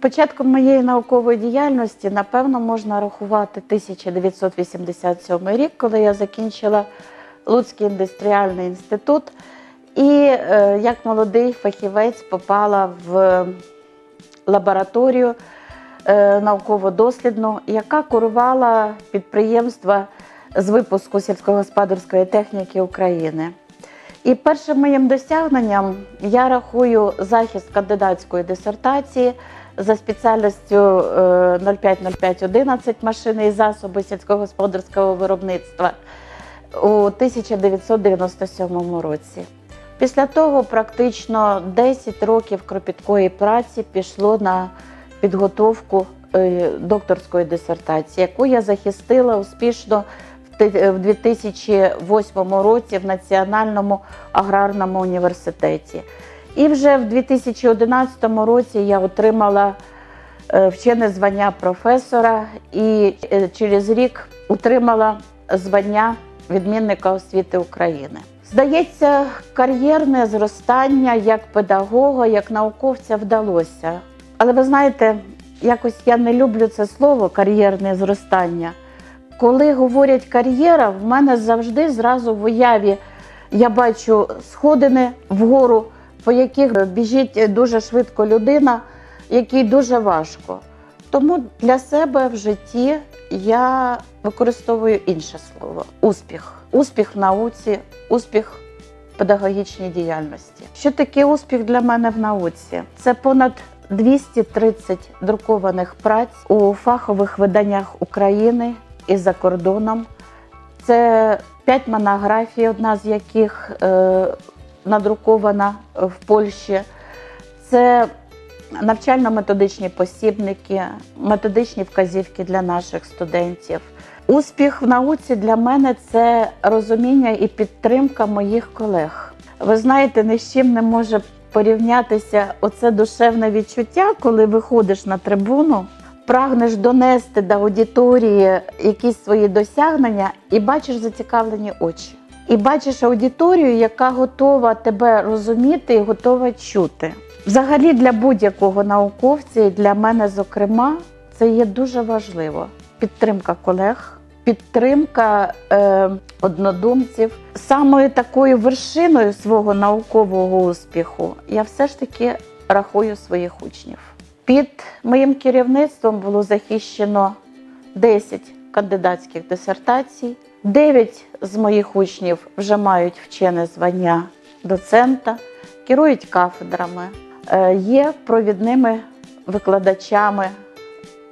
Початком моєї наукової діяльності, напевно, можна рахувати 1987 рік, коли я закінчила Луцький індустріальний інститут і е, як молодий фахівець попала в лабораторію е, науково-дослідну, яка курувала підприємства з випуску сільськогосподарської техніки України. І першим моїм досягненням я рахую захист кандидатської дисертації за спеціальністю е, 050511 машини і засоби сільськогосподарського виробництва у 1997 році. Після того практично 10 років кропіткої праці пішло на підготовку е, докторської дисертації, яку я захистила успішно в 2008 році в Національному аграрному університеті. І вже в 2011 році я отримала е, вчене звання професора і е, через рік отримала звання відмінника освіти України. Здається, кар'єрне зростання як педагога, як науковця вдалося. Але ви знаєте, якось я не люблю це слово кар'єрне зростання. Коли говорять кар'єра, в мене завжди зразу в уяві я бачу сходини вгору, по яких біжить дуже швидко людина, якій дуже важко. Тому для себе в житті я використовую інше слово успіх. Успіх в науці, успіх в педагогічній діяльності. Що таке успіх для мене в науці? Це понад 230 друкованих праць у фахових виданнях України і за кордоном. Це п'ять монографій, одна з яких е, надрукована в Польщі. Це навчально-методичні посібники, методичні вказівки для наших студентів. Успіх в науці для мене це розуміння і підтримка моїх колег. Ви знаєте, ні з чим не може порівнятися оце душевне відчуття, коли виходиш на трибуну, прагнеш донести до аудиторії якісь свої досягнення і бачиш зацікавлені очі. І бачиш аудиторію, яка готова тебе розуміти і готова чути. Взагалі для будь-якого науковця, і для мене, зокрема, це є дуже важливо. Підтримка колег, підтримка е, однодумців. Самою такою вершиною свого наукового успіху я все ж таки рахую своїх учнів. Під моїм керівництвом було захищено 10 кандидатських дисертацій. 9 з моїх учнів вже мають вчене звання доцента, керують кафедрами, е, є провідними викладачами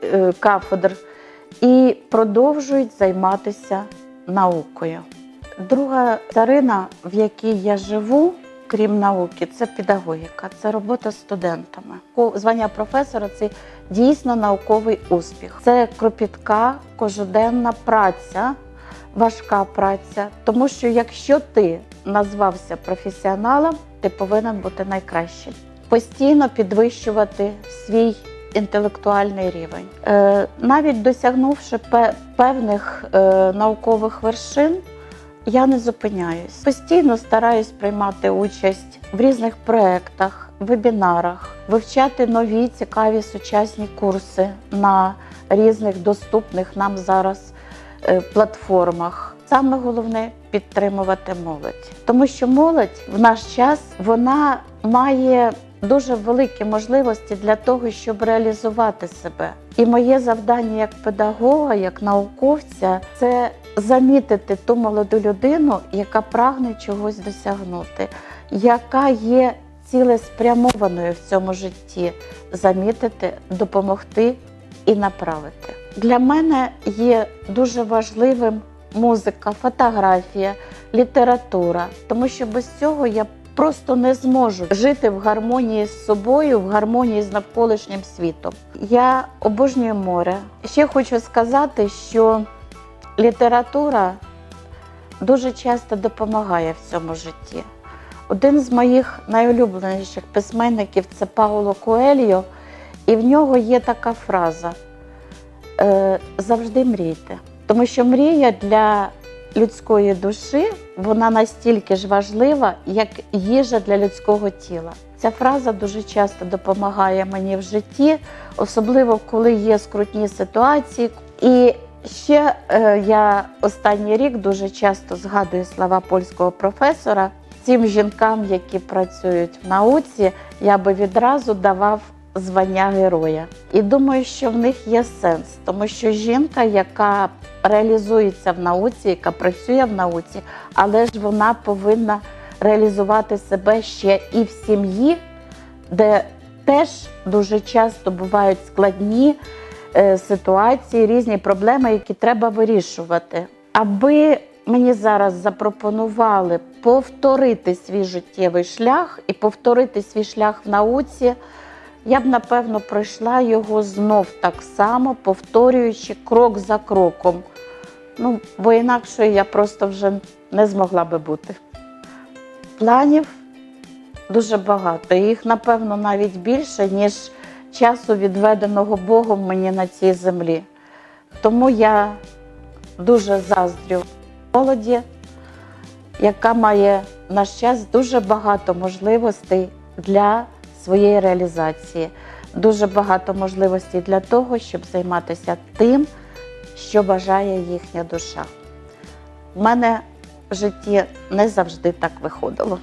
е, кафедр і продовжують займатися наукою. Друга царина, в якій я живу, крім науки, це педагогіка, це робота з студентами. Звання професора це дійсно науковий успіх. Це кропітка, кожеденна праця, важка праця. Тому що якщо ти назвався професіоналом, ти повинен бути найкращим. Постійно підвищувати свій інтелектуальний рівень. Е, навіть досягнувши пе- певних е, наукових вершин, я не зупиняюсь. Постійно стараюсь приймати участь в різних проєктах, вебінарах, вивчати нові цікаві сучасні курси на різних доступних нам зараз платформах. Саме головне підтримувати молодь, тому що молодь в наш час вона має дуже великі можливості для того, щоб реалізувати себе. І моє завдання як педагога, як науковця, це замітити ту молоду людину, яка прагне чогось досягнути, яка є цілеспрямованою в цьому житті, замітити, допомогти і направити. Для мене є дуже важливим музика, фотографія, література, тому що без цього я просто не зможу жити в гармонії з собою, в гармонії з навколишнім світом. Я обожнюю море. Ще хочу сказати, що література дуже часто допомагає в цьому житті. Один з моїх найулюбленіших письменників це Пауло Коельо, і в нього є така фраза: завжди мрійте. Тому що мрія для людської душі вона настільки ж важлива, як їжа для людського тіла. Ця фраза дуже часто допомагає мені в житті, особливо коли є скрутні ситуації. І ще е, я останній рік дуже часто згадую слова польського професора. Цим жінкам, які працюють в науці, я би відразу давав звання героя. І думаю, що в них є сенс, тому що жінка, яка реалізується в науці, яка працює в науці, але ж вона повинна реалізувати себе ще і в сім'ї, де теж дуже часто бувають складні е, ситуації, різні проблеми, які треба вирішувати. Аби мені зараз запропонували повторити свій життєвий шлях і повторити свій шлях в науці, я б напевно пройшла його знов так само, повторюючи крок за кроком. Ну, бо інакше я просто вже не змогла би бути. Планів дуже багато. Їх, напевно, навіть більше, ніж часу, відведеного Богом мені на цій землі. Тому я дуже заздрю молоді, яка має наш час дуже багато можливостей для своєї реалізації, дуже багато можливостей для того, щоб займатися тим, що бажає їхня душа. У мене в житті не завжди так виходило.